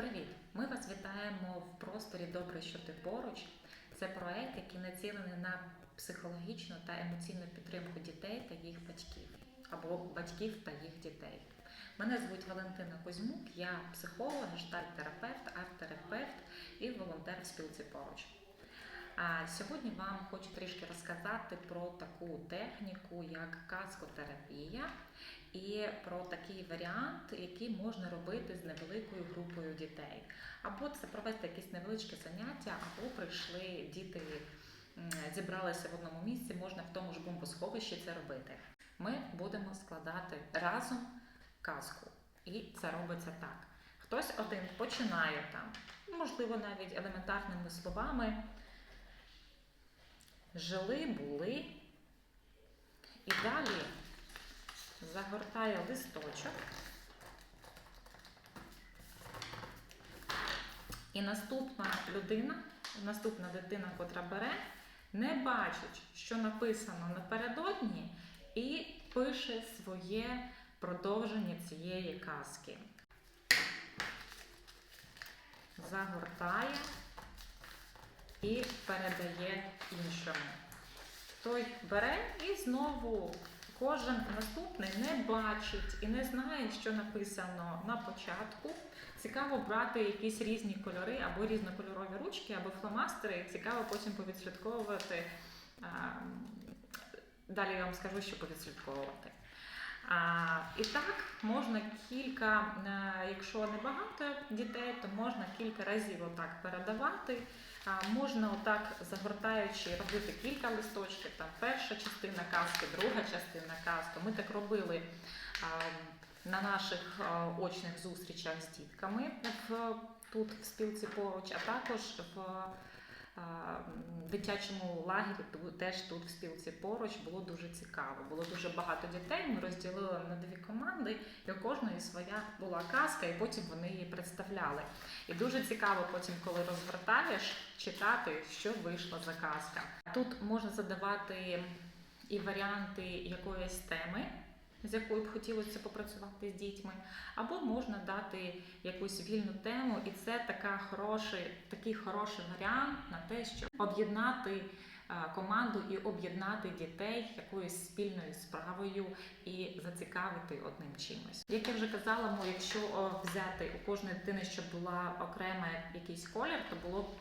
Привіт! Ми вас вітаємо в просторі Добре, що ти поруч. Це проект, який націлений на психологічну та емоційну підтримку дітей та їх батьків або батьків та їх дітей. Мене звуть Валентина Кузьмук, я психолог, гештальт-терапевт, арт-терапевт і волонтер в спілці поруч. А сьогодні вам хочу трішки розказати про таку техніку, як каскотерапія, і про такий варіант, який можна робити з невеликою групою дітей. Або це провести якесь невеличке заняття, або прийшли діти, зібралися в одному місці, можна в тому ж бомбосховищі це робити. Ми будемо складати разом казку. І це робиться так. Хтось один починає там, можливо, навіть елементарними словами. Жили, були. І далі загортає листочок. І наступна людина, наступна дитина, котра бере, не бачить, що написано напередодні, і пише своє продовження цієї казки. Загортає і передає іншому. Той бере і знову кожен наступний не бачить і не знає, що написано на початку. Цікаво брати якісь різні кольори або різнокольорові ручки, або фломастери. Цікаво потім повідслідковувати. Далі я вам скажу, що повідслідковувати. І так можна кілька, е, якщо не багато дітей, то можна кілька разів отак передавати. Можна отак загортаючи робити кілька листочків. Там перша частина казки, друга частина казки. Ми так робили на наших очних зустрічах з дітками в, тут в спілці поруч, а також в дитячому лагері теж тут в спілці поруч було дуже цікаво. Було дуже багато дітей. Ми розділили на дві команди, і у кожної своя була казка, і потім вони її представляли. І дуже цікаво потім, коли розвертаєш, читати, що вийшла за казка. Тут можна задавати і варіанти якоїсь теми. З якою б хотілося попрацювати з дітьми, або можна дати якусь вільну тему, і це така хороший, такий хороший варіант на те, щоб об'єднати е, команду і об'єднати дітей якоюсь спільною справою і зацікавити одним чимось. Як я вже казала, ну, якщо взяти у кожної дитини, щоб була окрема якийсь колір, то було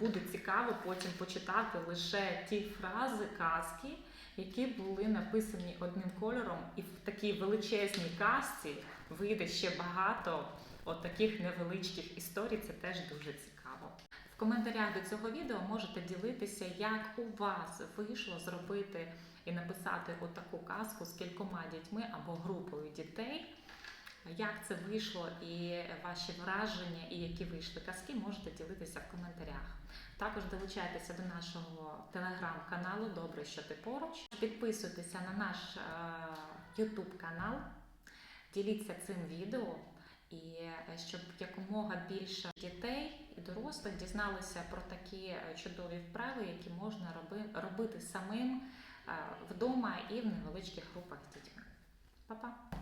буде цікаво потім почитати лише ті фрази казки, які були написані одним кольором, і в такій величезній казці вийде ще багато от таких невеличких історій. Це теж дуже цікаво. В коментарях до цього відео можете ділитися, як у вас вийшло зробити і написати отаку казку з кількома дітьми або групою дітей. Як це вийшло і ваші враження, і які вийшли казки, можете ділитися в коментарях. Також долучайтеся до нашого телеграм-каналу Добре, що ти поруч. Підписуйтеся на наш YouTube канал, діліться цим відео, і е, щоб якомога більше дітей і дорослих дізналися про такі е, чудові вправи, які можна роби- робити самим е, вдома і в невеличких групах з дітьми. Па-па!